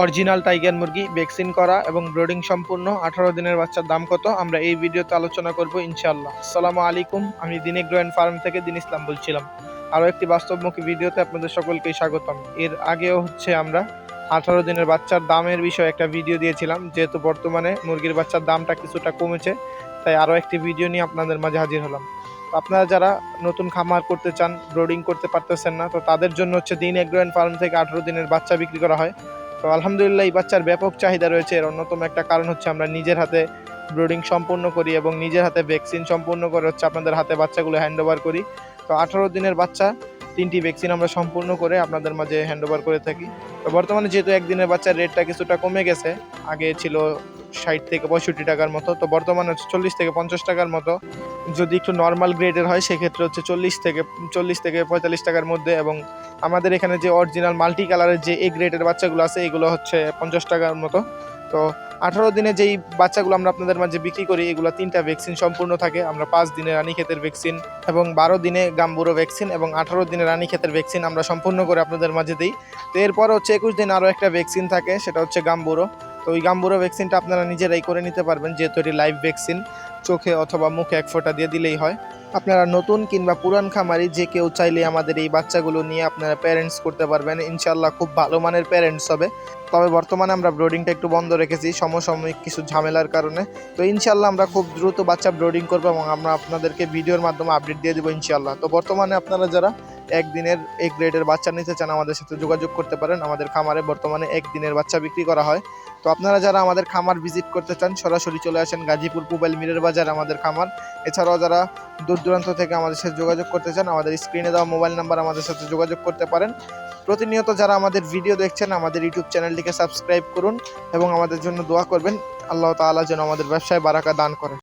Original tiger মুরগি, vaccine করা এবং ব্রোডিং সম্পূর্ণ। আঠারো দিনের বাচ্চার দাম কত? আমরা এই ভিডিওতে আলোচনা করব ইনশাল্লাহ আসসালামু আলাইকুম। আমি দিনে গ্রোয়েন ফার্ম থেকে দিন ইসলাম বলছিলাম। আরও একটি বাস্তবমুখী ভিডিওতে আপনাদের সকলকে স্বাগতম। এর আগেও হচ্ছে আমরা আঠারো দিনের বাচ্চার দামের বিষয়ে একটা ভিডিও দিয়েছিলাম, যেহেতু বর্তমানে মুরগির বাচ্চার দামটা কিছুটা কমেছে, তাই আরও একটি ভিডিও নিয়ে আপনাদের মাঝে হাজির হলাম। আপনারা যারা নতুন খামার করতে চান, ব্রোডিং করতে পারতেছেন না, তো তাদের জন্য হচ্ছে দিন এগ্রোয়েন ফার্ম থেকে আঠারো দিনের বাচ্চা বিক্রি করা হয়। তো আলহামদুলিল্লাহ এই বাচ্চার ব্যাপক চাহিদা রয়েছে। এর অন্যতম একটা কারণ হচ্ছে আমরা নিজের হাতে ব্রোডিং সম্পূর্ণ করি এবং নিজের হাতে ভ্যাকসিন সম্পূর্ণ করে হচ্ছে আপনাদের হাতে বাচ্চাগুলো হ্যান্ড ওভার করি। তো আঠারো দিনের বাচ্চা, তিনটি ভ্যাকসিন আমরা সম্পূর্ণ করে আপনাদের মাঝে হ্যান্ড ওভার করে থাকি। তো বর্তমানে যেহেতু একদিনের বাচ্চার রেটটা কিছুটা কমে গেছে, আগে ছিল ষাট থেকে পঁয়ষট্টি টাকার মতো, তো বর্তমানে হচ্ছে চল্লিশ থেকে পঞ্চাশ টাকার মতো। যদি একটু নর্মাল গ্রেডের হয়, সেক্ষেত্রে হচ্ছে চল্লিশ থেকে চল্লিশ থেকে পঁয়তাল্লিশ টাকার মধ্যে এবং আমাদের এখানে যে অরিজিনাল মাল্টি কালারের যে এ গ্রেডের বাচ্চাগুলো আছে, এগুলো হচ্ছে পঞ্চাশ টাকার মতো। তো আঠারো দিনে যেই বাচ্চাগুলো আমরা আপনাদের মাঝে বিক্রি করি, এগুলো তিনটা ভ্যাকসিন সম্পূর্ণ থাকে। আমরা পাঁচ দিনে রানীক্ষেতের ভ্যাকসিন এবং বারো দিনে গাম্বুরো ভ্যাকসিন এবং আঠারো দিনে রানীক্ষেতের ভ্যাকসিন আমরা সম্পূর্ণ করে আপনাদের মাঝে দিই। তো এরপর হচ্ছে একুশ দিন আরও একটা ভ্যাকসিন থাকে, সেটা হচ্ছে গাম্বুরো। তো ওই গাম্বুরো ভ্যাকসিনটা আপনারা নিজেরাই করে নিতে পারবেন, যেহেতু এটি লাইভ ভ্যাকসিন চোখে অথবা মুখে এক ফোঁটা দিয়ে দিলেই হয়। আপনারা নতুন কিংবা পুরান খামারি, যে কেউ চাইলে আমাদের এই বাচ্চাগুলো নিয়ে আপনারা প্যারেন্টস করতে পারবেন। ইনশাল্লাহ খুব ভালো মানের প্যারেন্টস হবে। তবে বর্তমানে আমরা ব্রোডিংটা একটু বন্ধ রেখেছি, সমসাময়িক কিছু ঝামেলার কারণে। তো ইনশাল্লাহ আমরা খুব দ্রুত বাচ্চা ব্রোডিং করব এবং আমরা আপনাদেরকে ভিডিওর মাধ্যমে আপডেট দিয়ে দেবো ইনশাল্লাহ তো বর্তমানে আপনারা যারা একদিনের এক গ্রেডের বাচ্চা নিতে চান, আমাদের সাথে যোগাযোগ করতে পারেন। আমাদের খামারে বর্তমানে একদিনের বাচ্চা বিক্রি করা হয়। তো আপনারা যারা আমাদের খামার ভিজিট করতে চান, সরাসরি চলে আসেন গাজীপুর পুবাইল মিরের বাজার, আমাদের খামার। এছাড়াও যারা দূর দূরান্ত থেকে আমাদের সাথে যোগাযোগ করতে চান, আমাদের স্ক্রিনে দেওয়া মোবাইল নাম্বার আমাদের সাথে যোগাযোগ করতে পারেন। প্রতিনিয়ত যারা আমাদের ভিডিও দেখছেন, আমাদের ইউটিউব চ্যানেলটিকে সাবস্ক্রাইব করুন এবং আমাদের জন্য দোয়া করবেন। আল্লাহ তাআলা যেন আমাদের ব্যবসায় বারাকা দান করেন